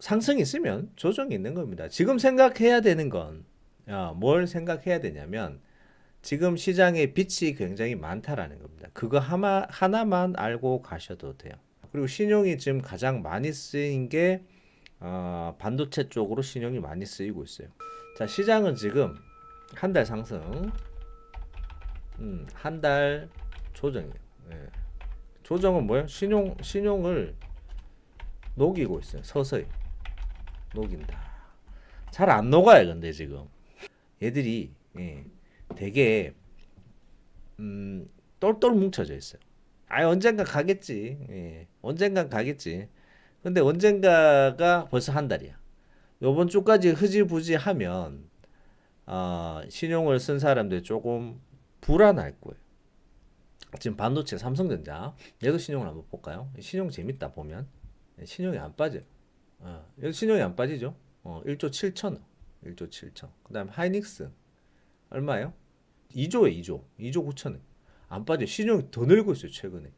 상승이 있으면 조정이 있는 겁니다. 지금 생각해야 되는 건, 어, 뭘 생각해야 되냐면, 지금 시장에 빛이 굉장히 많다라는 겁니다. 그거 하나, 하나만 알고 가셔도 돼요. 그리고 신용이 지금 가장 많이 쓰인 게, 어, 반도체 쪽으로 신용이 많이 쓰이고 있어요. 자, 시장은 지금 한 달 상승, 음, 한 달 조정이에요. 예. 조정은 뭐예요? 신용, 신용을 녹이고 있어요. 서서히. 녹인다. 잘 안 녹아요, 근데 지금. 얘들이, 예, 되게, 음, 똘똘 뭉쳐져 있어요. 아, 언젠가 가겠지. 예, 언젠가 가겠지. 근데 언젠가가 벌써 한 달이야. 요번 주까지 흐지부지 하면, 어, 신용을 쓴 사람들 조금 불안할 거예요. 지금 반도체 삼성전자 얘도 신용을 한번 볼까요? 신용 재밌다 보면 신용이 안 빠져요. 어, 신용이 안 빠지죠? 어, 1조 7천억, 1조 7천. 그다음 하이닉스 얼마예요? 2조에 2조, 2조 9천억. 안 빠져. 신용이 더 늘고 있어요 최근에.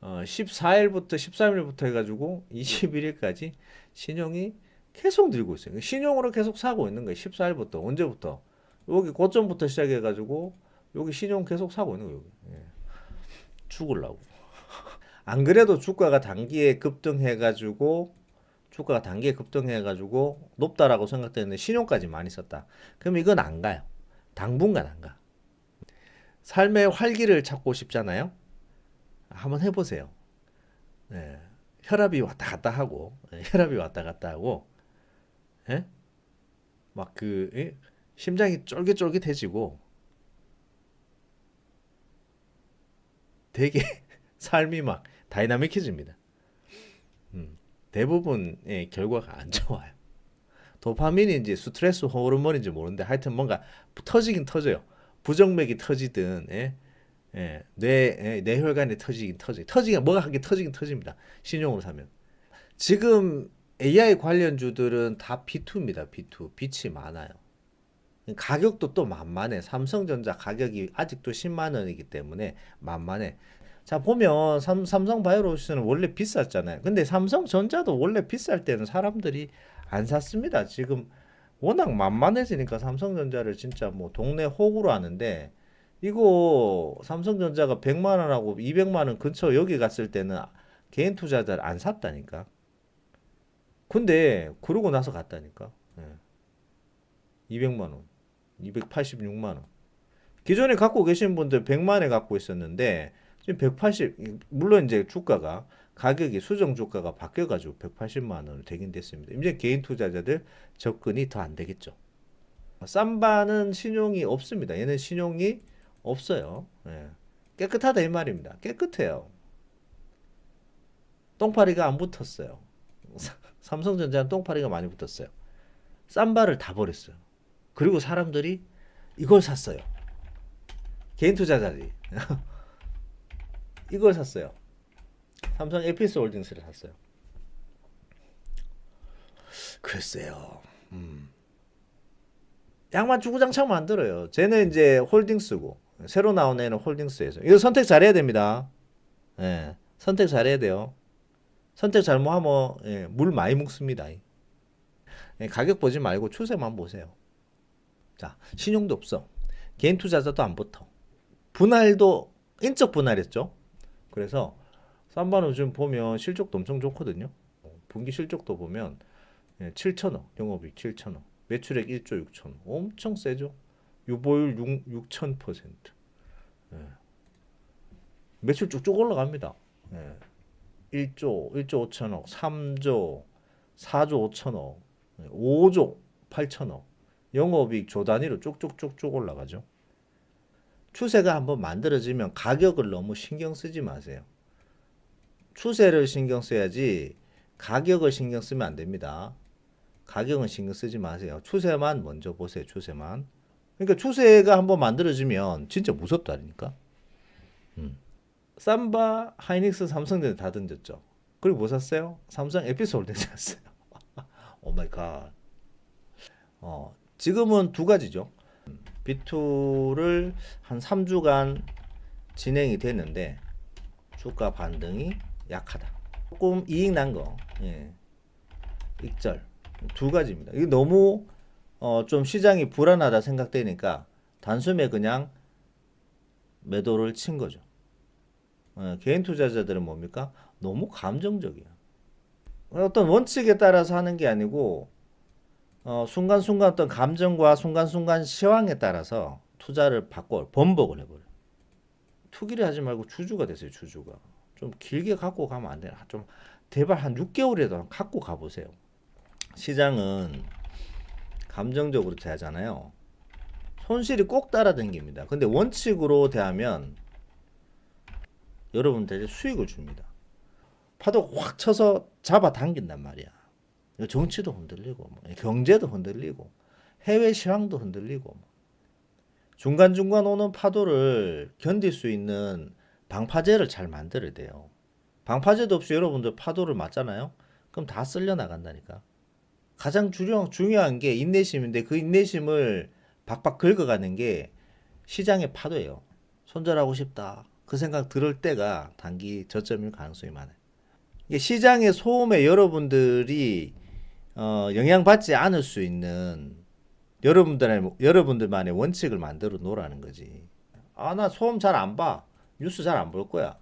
어, 14일부터 13일부터 해 가지고 21일까지 신용이 계속 늘고 있어요. 신용으로 계속 사고 있는 거예요. 14일부터 언제부터? 여기 고점부터 시작해 가지고 여기 신용 계속 사고 있는 거예요. 예. 죽을라고. 안 그래도 주가가 단기에 급등해 가지고 주가가 단기에 급등해가지고 높다라고 생각되는데 신용까지 많이 썼다. 그럼 이건 안 가요. 당분간 안 가. 삶의 활기를 찾고 싶잖아요. 한번 해보세요. 예. 혈압이 왔다 갔다 하고 예, 혈압이 왔다 갔다 하고 예? 막그 예? 심장이 쫄깃쫄깃해지고 되게 삶이 막 다이나믹해집니다. 음, 대부분의 결과가 안 좋아요. 도파민인지 스트레스 호르몬인지 모르는데 하여튼 뭔가 터지긴 터져요. 부정맥이 터지든 예? 예, 뇌 예, 뇌혈관이 터지긴 터지. 터지긴 뭐가 한개 터지긴 터집니다. 신용으로 사면. 지금 AI 관련주들은 다 B2입니다. B2. 빛이 많아요. 가격도 또 만만해. 삼성전자 가격이 아직도 10만 원이기 때문에 만만해. 자, 보면 삼, 삼성 바이오로스는 원래 비쌌잖아요. 근데 삼성전자도 원래 비쌀 때는 사람들이 안 샀습니다. 지금 워낙 만만해지니까 삼성전자를 진짜 뭐 동네 호구로 하는데 이거 삼성전자가 100만 원하고 200만 원 근처 여기 갔을 때는 개인 투자자를 안 샀다니까. 근데 그러고 나서 갔다니까. 예. 200만 원, 286만 원. 기존에 갖고 계신 분들 100만에 갖고 있었는데 지금 180 물론 이제 주가가 가격이 수정 주가가 바뀌어 가지고 180만 원을 되긴 됐습니다. 이제 개인 투자자들 접근이 더 안 되겠죠. 쌈바는 신용이 없습니다. 얘는 신용이 없어요. 예. 깨끗하다 이 말입니다. 깨끗해요. 똥파리가 안 붙었어요. 삼성전자는 똥파리가 많이 붙었어요. 쌈바를 다 버렸어요. 그리고 사람들이 이걸 샀어요. 개인 투자자들이 이걸 샀어요. 삼성 에피스 홀딩스를 샀어요. 글쎄요. 음. 양만 주구장창 만들어요. 쟤는 이제 홀딩스고 새로 나온 애는 홀딩스에서 이거 선택 잘해야 됩니다. 예, 선택 잘해야 돼요. 선택 잘못하면 예, 물 많이 묵습니다. 예, 가격 보지 말고 추세만 보세요. 자, 신용도 없어. 개인 투자자도 안 붙어. 분할도 인적 분할했죠. 그래서 쌈바는 지금 보면 실적도 엄청 좋거든요. 분기 실적도 보면 예, 7천억, 영업이익 7천억, 매출액 1조 6천억, 엄청 세죠. 유보율 6, 6천 퍼센트. 예. 매출 쭉쭉 올라갑니다. 예. 1조, 1조 5천억, 3조, 4조 5천억, 5조 8천억. 영업이익 조 단위로 쭉쭉쭉쭉 올라가죠. 추세가 한번 만들어지면 가격을 너무 신경 쓰지 마세요. 추세를 신경 써야지 가격을 신경 쓰면 안 됩니다. 가격은 신경 쓰지 마세요. 추세만 먼저 보세요. 추세만. 그러니까 추세가 한번 만들어지면 진짜 무섭다니까. 음. 삼바, 하이닉스, 삼성전자 다 던졌죠. 그리고 뭐 샀어요? 삼성 에피스 홀딩스 샀어요. 오 마이 갓. 어, 지금은 두 가지죠. B2를 한 3주간 진행이 됐는데 주가 반등이 약하다. 조금 이익 난 거. 예. 익절 두 가지입니다. 이게 너무 어, 좀 시장이 불안하다 생각되니까 단숨에 그냥 매도를 친 거죠. 어, 개인 투자자들은 뭡니까? 너무 감정적이야. 어떤 원칙에 따라서 하는 게 아니고 어, 순간순간 어떤 감정과 순간순간 시황에 따라서 투자를 바꿔 번복을 해버려. 투기를 하지 말고 주주가 되세요. 주주가 좀 길게 갖고 가면 안 되나? 좀 대발 한 6개월이라도 갖고 가보세요. 시장은 감정적으로 대하잖아요. 손실이 꼭 따라다닙니다. 근데 원칙으로 대하면 여러분들이 수익을 줍니다. 파도 확 쳐서 잡아 당긴단 말이야. 정치도 흔들리고, 뭐, 경제도 흔들리고, 해외 시황도 흔들리고, 뭐. 중간중간 오는 파도를 견딜 수 있는 방파제를 잘 만들어야 돼요. 방파제도 없이 여러분들 파도를 맞잖아요? 그럼 다 쓸려 나간다니까. 가장 중요, 중요한 게 인내심인데 그 인내심을 박박 긁어가는 게 시장의 파도예요. 손절하고 싶다. 그 생각 들을 때가 단기 저점일 가능성이 많아요. 시장의 소음에 여러분들이 어, 영향받지 않을 수 있는 여러분들의 여러분들만의 원칙을 만들어 놓으라는 거지. 아, 나 소음 잘 안 봐. 뉴스 잘 안 볼 거야.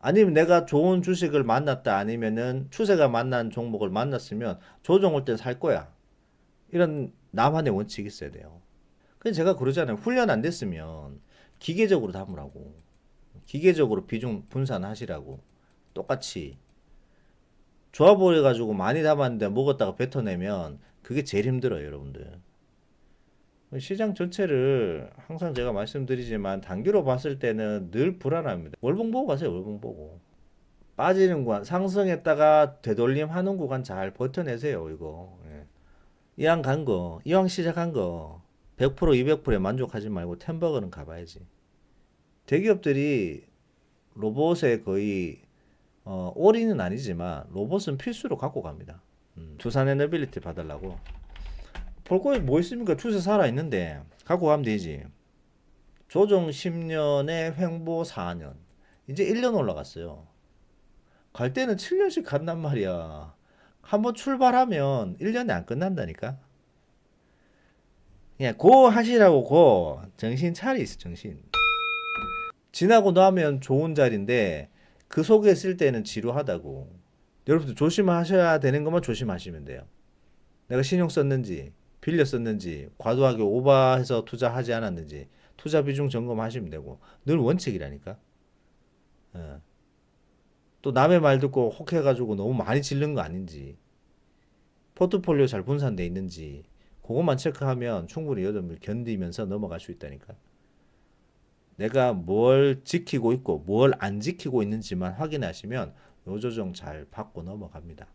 아니면 내가 좋은 주식을 만났다 아니면은 추세가 만난 종목을 만났으면 조정을 때살 거야. 이런 나만의 원칙이 있어야 돼요. 그래서 제가 그러잖아요. 훈련 안 됐으면 기계적으로 담으라고. 기계적으로 비중 분산하시라고. 똑같이. 좋아 보여가지고 많이 담았는데 먹었다가 뱉어내면 그게 제일 힘들어요, 여러분들. 시장 전체를 항상 제가 말씀드리지만 단기로 봤을 때는 늘 불안합니다. 월봉 보고 가세요, 월봉 보고. 빠지는 구간, 상승했다가 되돌림 하는 구간 잘 버텨내세요, 이거. 예. 이왕 간 거, 이왕 시작한 거, 100% 200%에 만족하지 말고 템버거는 가봐야지. 대기업들이 로봇에 거의 어, 올인은 아니지만 로봇은 필수로 갖고 갑니다. 음, 두산 에너빌리티 받으려고. 볼 거에 뭐 있습니까? 추세 살아 있는데 갖고 가면 되지. 조정 10년에 횡보 4년. 이제 1년 올라갔어요. 갈 때는 7년씩 간단 말이야. 한번 출발하면 1년에 안 끝난다니까. 그냥 고 하시라고 고 정신 차리 있어 정신. 지나고 나면 좋은 자리인데 그 속에 있을 때는 지루하다고. 여러분들 조심하셔야 되는 것만 조심하시면 돼요. 내가 신용 썼는지, 빌려 썼는지, 과도하게 오버해서 투자하지 않았는지, 투자 비중 점검하시면 되고, 늘 원칙이라니까. 예. 또 남의 말 듣고 혹해가지고 너무 많이 질른 거 아닌지, 포트폴리오 잘 분산돼 있는지, 그것만 체크하면 충분히 여름을 견디면서 넘어갈 수 있다니까. 내가 뭘 지키고 있고 뭘 안 지키고 있는지만 확인하시면 요 조정 잘 받고 넘어갑니다.